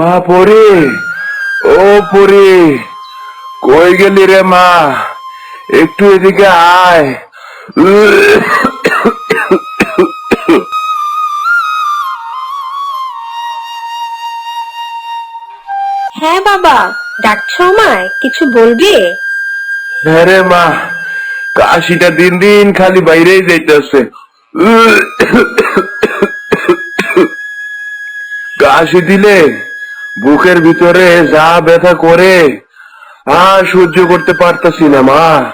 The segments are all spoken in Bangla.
মা পরি ও পরি কই গেলি রে মা? একটু এদিকে আয়। হ্যাঁ বাবা ডাকছো আমায়? কিছু বলবি? হ্যাঁ রে মা কাশিটা দিন দিন খালি বাইরেই যাইতেছে। কাশি দিলে বুকের ভিতরে যা ব্যথা করে আর সহ্য করতে পারতাছি না মা।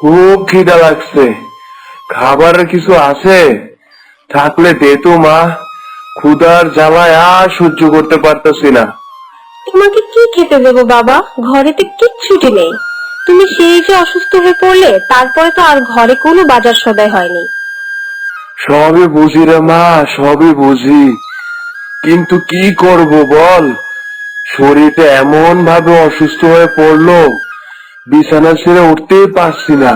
খুব খিদা লাগছে। খাবারের কিছু আছে? থাকলে দে তো মা। ক্ষুধার জ্বালায় আর সহ্য করতে পারতাছি না। তোমাকে কি খেতে দেবো বাবা? ঘরে তো কিচ্ছুটি নেই। তুমি সেই যে অসুস্থ হয়ে পড়লে তারপরে তো আর ঘরে কোনো বাজার সদাই হয়নি। সবই বুঝি রে মা সবই বুঝি। কিন্তু কি করব বল? শরীরটা এমন ভাবে অসুস্থ হয়ে পড়ল, বিছানা ছেড়ে উঠতেই পারছি না।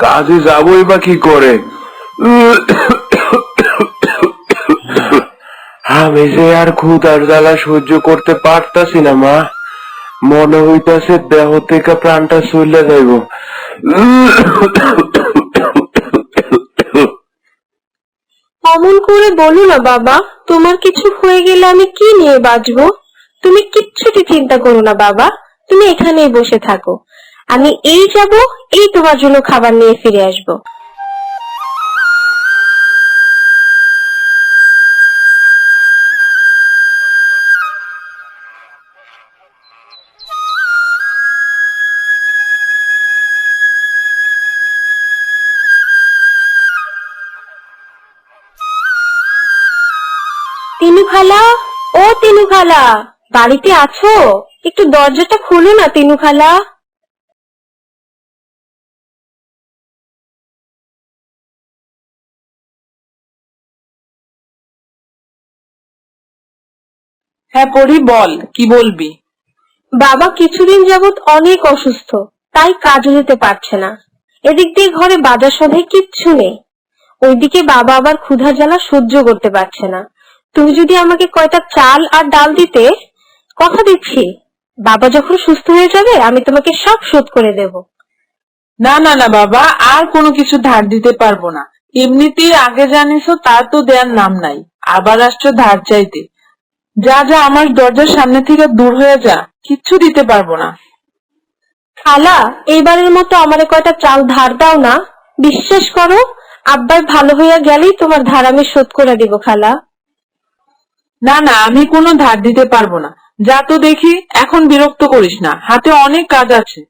কাজে যাবই বা কি করে? আমি যে আর ক্ষুধার জ্বালা সহ্য করতে পারতাছি না, মা। মনে হইতাছে দেহ থেকে প্রাণটা চলে যাইব। অমন করে বলো না বাবা, তোমার কিছু হয়ে গেলে আমি কি নিয়ে বাঁচব? তুমি কিচ্ছুটি চিন্তা করো না বাবা, তুমি এখানেই বসে থাকো। আমি এই যাব, এই তোমার জন্য খাবার নিয়ে ফিরে আসব। তিনু খালা ও তিনু খালা বাড়িতে আছো? একটু দরজাটা খুলো না তিনু খালা হ্যাঁ পড়ি বল কি বলবি? বাবা কিছুদিন যাবত অনেক অসুস্থ তাই কাজে যেতে পারছে না। এদিক দিয়ে ঘরে বাজার সদাই কিচ্ছু নেই। ওইদিকে বাবা আবার ক্ষুধা জ্বালা সহ্য করতে পারছে না। তুমি যদি আমাকে কয়টা চাল আর ডাল দিতে কথা দিচ্ছি। বাবা যখন সুস্থ হয়ে যাবে আমি তোমাকে সব শোধ করে দেব। না না না বাবা আর কোনো কিছু ধার দিতে পারব না। এমনিতেই আগে জানিস তা তো দেওয়ার নাম নাই। আবার আসছো ধার চাইতে। যা যা আমার দরজার সামনে থেকে দূর হয়ে যা। কিচ্ছু দিতে পারব না। খালা এইবারের মতো আমার কয়টা চাল ধার দাও না। বিশ্বাস করো আব্বার ভালো হইয়া গেলেই তোমার ধার আমি শোধ করে দিব খালা। না না, আমি কোনো ধার দিতে পারব না। যা তো দেখি, এখন বিরক্ত করিস না। হাতে অনেক কাজ আছে।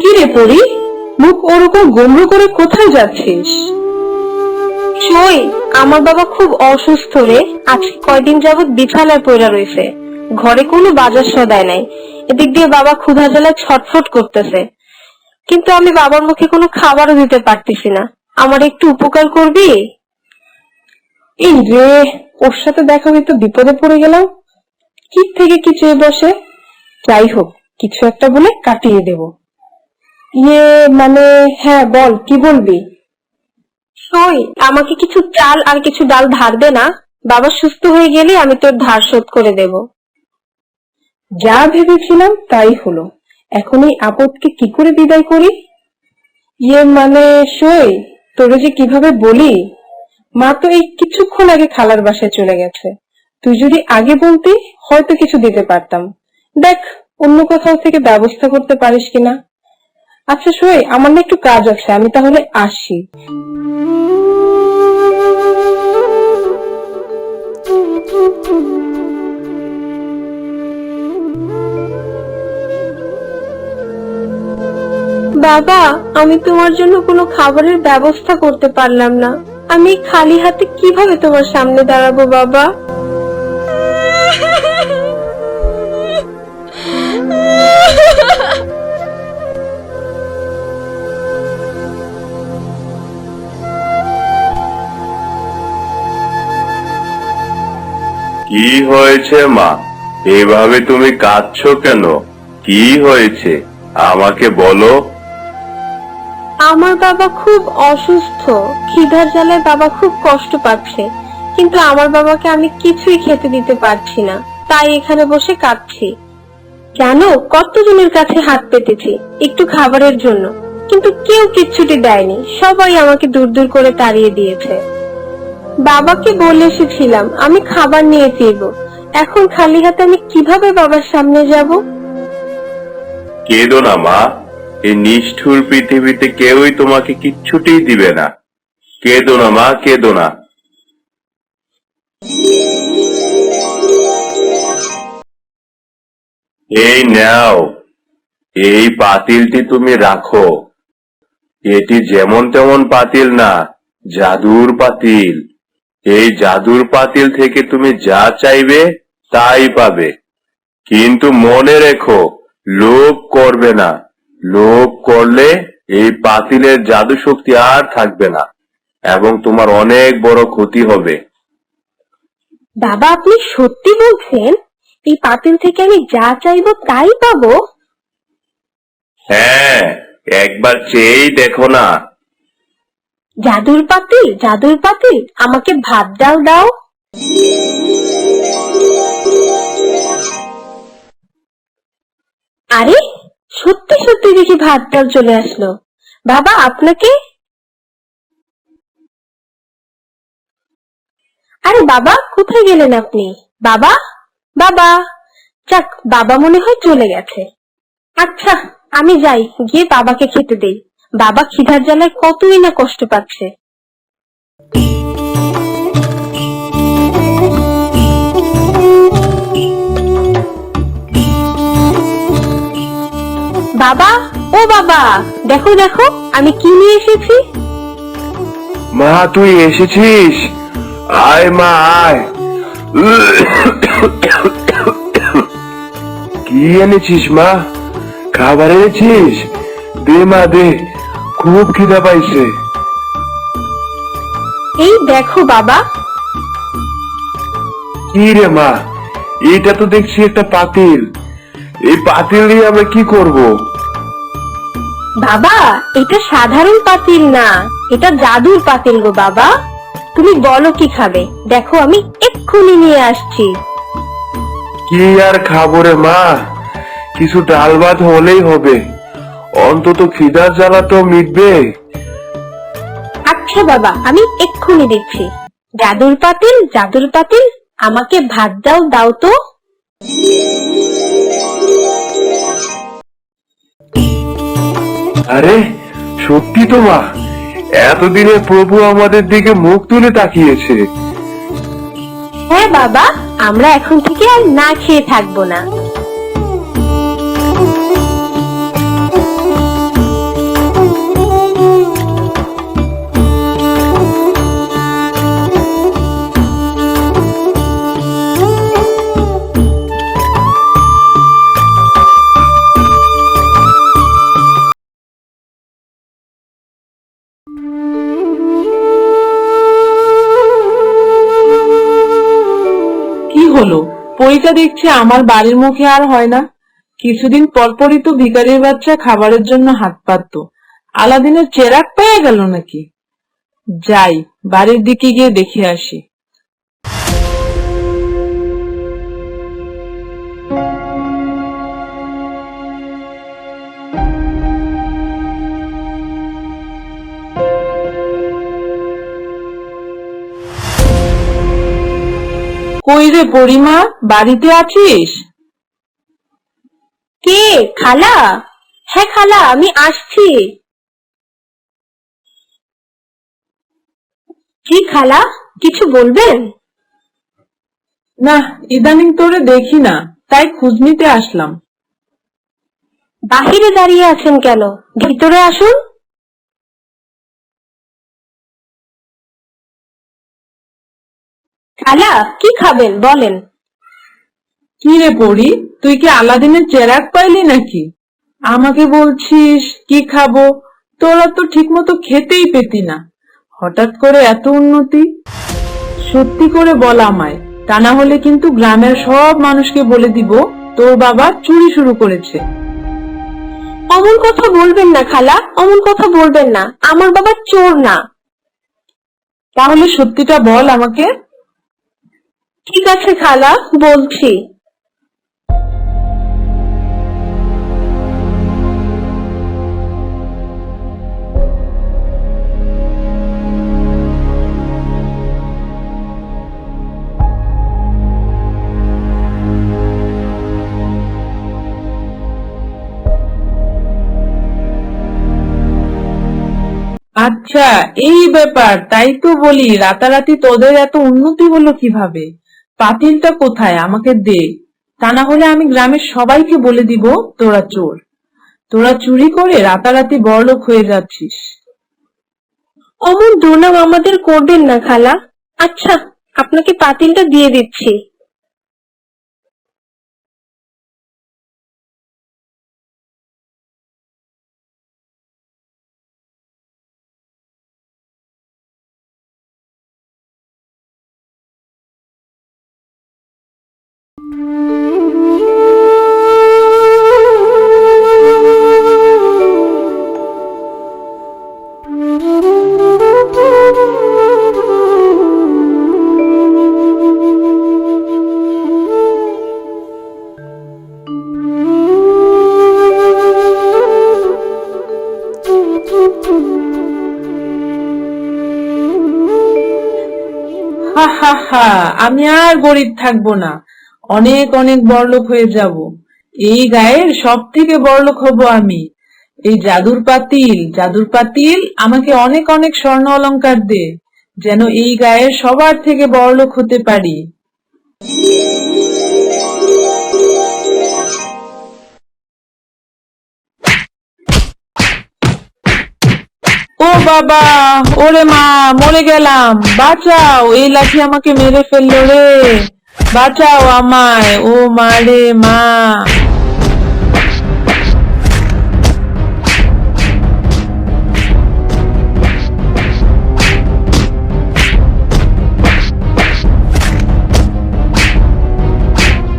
কি রে পড়ি মুখ ওরকম গোমড়ো করে কোথায় যাচ্ছিস? সই আমার বাবা খুব অসুস্থ রে। আজকে কয়দিন যাবত বিছানায় রয়েছে। ঘরে কোনো বাজার সদায় নাই। এদিক দিয়ে বাবা ক্ষুধা জ্বালায় ছটফট করতেছে। কিন্তু আমি বাবার মুখে কোনো খাবারও দিতে পারতেছি না। আমার একটু উপকার করবি? এই রে, ওর সাথে দেখা হয়ে তো বিপদে পড়ে গেলাম। কি থেকে কি চেয়ে বসে? যাই হোক, কিছু একটা বলে কাটিয়ে দেব। ইয়ে মানে হ্যাঁ বল, কি বলবি? সই আমাকে কিছু চাল আর কিছু ডাল ধার দে না। বাবা সুস্থ হয়ে গেলে আমি তোর ধার শোধ করে দেব। যা ভেবেছিলাম তাই হলো। এখন এই আপদকে কি করে বিদায় করি? ইয়ে মানে সই তোরে যে কীভাবে বলি? মা তো এই কিছুক্ষণ আগে খালার বাসায় চলে গেছে। তুই যদি আগে বলতি, হয়তো কিছু দিতে পারতাম। দেখ, অন্য কোথাও থেকে ব্যবস্থা করতে পারিস কিনা। আচ্ছা সই আমার না একটু কাজ আছে, আমি তাহলে আসি। বাবা, আমি তোমার জন্য কোনো খাবারের ব্যবস্থা করতে পারলাম না। আমি খালি হাতে কীভাবে তোমার সামনে দাঁড়াবো, বাবা? কি হয়েছে, মা? এভাবে তুমি কাঁদছো কেন? কি হয়েছে? আমাকে বলো। আমার বাবা খুব অসুস্থ। খিদার জ্বালায় বাবা খুব কষ্ট পাচ্ছে। কিন্তু আমার বাবাকে আমি কিছুই খেতে দিতে পারছি না। তাই এখানে বসে কাঁদছি। জানো, কতজনের কাছে হাত পেতেছি, একটু খাবারের জন্য। কিন্তু কেউ কিচ্ছুটি দেয়নি। সবাই আমাকে দূর দূর করে তাড়িয়ে দিয়েছে। বাবাকে বলে এসেছিলাম, আমি খাবার নিয়ে ফিরব। এখন খালি হাতে আমি কীভাবে বাবার সামনে যাব? কেঁদো না, মা। এই নিষ্ঠুর পৃথিবীতে কেউই তোমাকে কিচ্ছুটি দিবে না। কেঁদো না, মা, কেঁদো না। এই নাও, এই পাতিলটি তুমি রাখো। এটি যেমন তেমন পাতিল না, জাদুর পাতিল। এই জাদুর পাতিল থেকে তুমি যা চাইবে তাই পাবে। কিন্তু মনে রেখো লোভ করবে না। লোভ করলে এই পাতিলের জাদু শক্তি আর থাকবে না এবং তোমার অনেক বড় ক্ষতি হবে। বাবা আপনি সত্যি বলছেন? এই পাতিল থেকে আমি যা চাইব তাই পাবো? হ্যাঁ একবার চেয়েই দেখো না। জাদুর পাতিল জাদুর পাতিল আমাকে ভাত ডাল দাও। আরে, সত্যি সত্যি দেখি ভাত ডাল চলে আসলো। বাবা, আপনাকে? আরে বাবা, কোথায় গেলেন আপনি? বাবা বাবা। যাক, বাবা মনে হয় চলে গেছে। আচ্ছা আমি যাই, গিয়ে বাবাকে খেতে দেই। বাবা খিদার জ্বালায় কতই না কষ্ট পাচ্ছে। বাবা, ও বাবা, দেখো দেখো, আমি কি নিয়ে এসেছি? মা, তুই এসেছিস? আয় মা, আয়। কি এনেছিস মা? খাবার এনেছিস? দে মা, দে। খুব খিদা পাইছে। এই দেখো বাবা। কি রে মা এটা তো দেখছি একটা পাতিল। এই পাতিল দিয়ে আমরা কি করব? বাবা এটা সাধারণ পাতিল না এটা জাদুর পাতিল গো বাবা। তুমি বলো কি খাবে? দেখো আমি এক্ষুনি নিয়ে আসছি। কি আর খাব রে মা কিছু ডাল ভাত হলেই হবে। অন্তত খিদার জ্বালা তো মিটবে। আচ্ছা বাবা আমি এক্ষুনি দিচ্ছি। জাদুর পাতিল জাদুর পাতিল আমাকে ভাত দাও দাও তো। আরে সত্যি তো মা এতদিনে প্রভু আমাদের দিকে মুখ তুলে তাকিয়েছে। হ্যাঁ বাবা আমরা এখন থেকে আর না খেয়ে থাকব না। পরীক্ষা দেখছি আমার বাড়ির মুখে আর হয় না। কিছুদিন পরপরই তো ভিকারির বাচ্চা খাবারের জন্য হাত পাতত। আলাদিনের চেরাক পেয়ে গেল নাকি? যাই, বাড়ির দিকে গিয়ে দেখে আসি। কই রে পরিমা বাড়িতে আছিস? কে? খালা? হ্যাঁ খালা আমি আসছি। কি খালা কিছু বলবেন? না ইদানিং তোরে দেখি না তাই খোঁজ নিতে আসলাম। বাহিরে দাঁড়িয়ে আছেন কেন? ভিতরে আসুন। খালা কি খাবেন? বলেন। কি রে পড়ি তুই কি আলাদিনের চেরাক পাইলি নাকি? আমাকে বলছিস কি খাব? তোরা তো ঠিক মতো খেতেই পেতি না। হঠাৎ করে এত উন্নতি? সত্যি করে বল আমায় তা না হলে কিন্তু গ্রামের সব মানুষকে বলে দিব তোর বাবা চুরি শুরু করেছে। অমন কথা বলবেন না খালা অমন কথা বলবেন না। আমার বাবা চোর না। তাহলে সত্যিটা বল আমাকে। ঠিক আছে খালা, বলছি। আচ্ছা এই ব্যাপার, তাই তো বলি, রাতারাতি তোদের এত উন্নতি হলো কীভাবে? পাতিলটা কোথায়? আমাকে দে। তা না হলে আমি গ্রামের সবাইকে বলে দিব, তোরা চোর। তোরা চুরি করে রাতারাতি বড়লোক হয়ে যাচ্ছিস। অমন দুর্নাম আমাদের করবেন না, খালা। আচ্ছা আপনাকে পাতিলটা দিয়ে দিচ্ছি। হা হা হা আমি আর গরিব থাকব না। অনেক অনেক বড়লোক হয়ে যাব। এই গায়ের সব থেকে বড়লোক হব আমি। এই জাদুর পাতিল জাদুর পাতিল আমাকে অনেক অনেক স্বর্ণ অলংকার দে, যেন এই গায়ের সবার থেকে বড়লোক হতে পারি। ও বাবা, ওরে মা, মরে গেলাম। বাঁচাও, এই লাঠি আমাকে মেরে ফেলল রে। বাঁচাও আমায়, ও মা রে মা।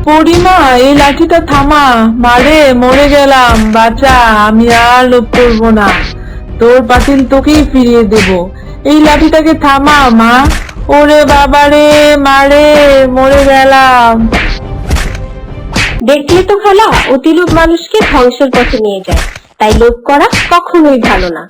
পরিমা এই লাঠিটা থামা। মারে মরে গেলাম, বাঁচা, আমি আর লোভ করব না। তোর পাতিল তোকেই ফিরিয়ে দেব। এই লাঠিটাকে থামা, মা। ওরে বাবারে মারে মরে গেলাম। দেখলে তো খালা অতিলোভ মানুষকে ধ্বংসের পথে নিয়ে যায়। তাই লোভ করা কখনোই ভালো না।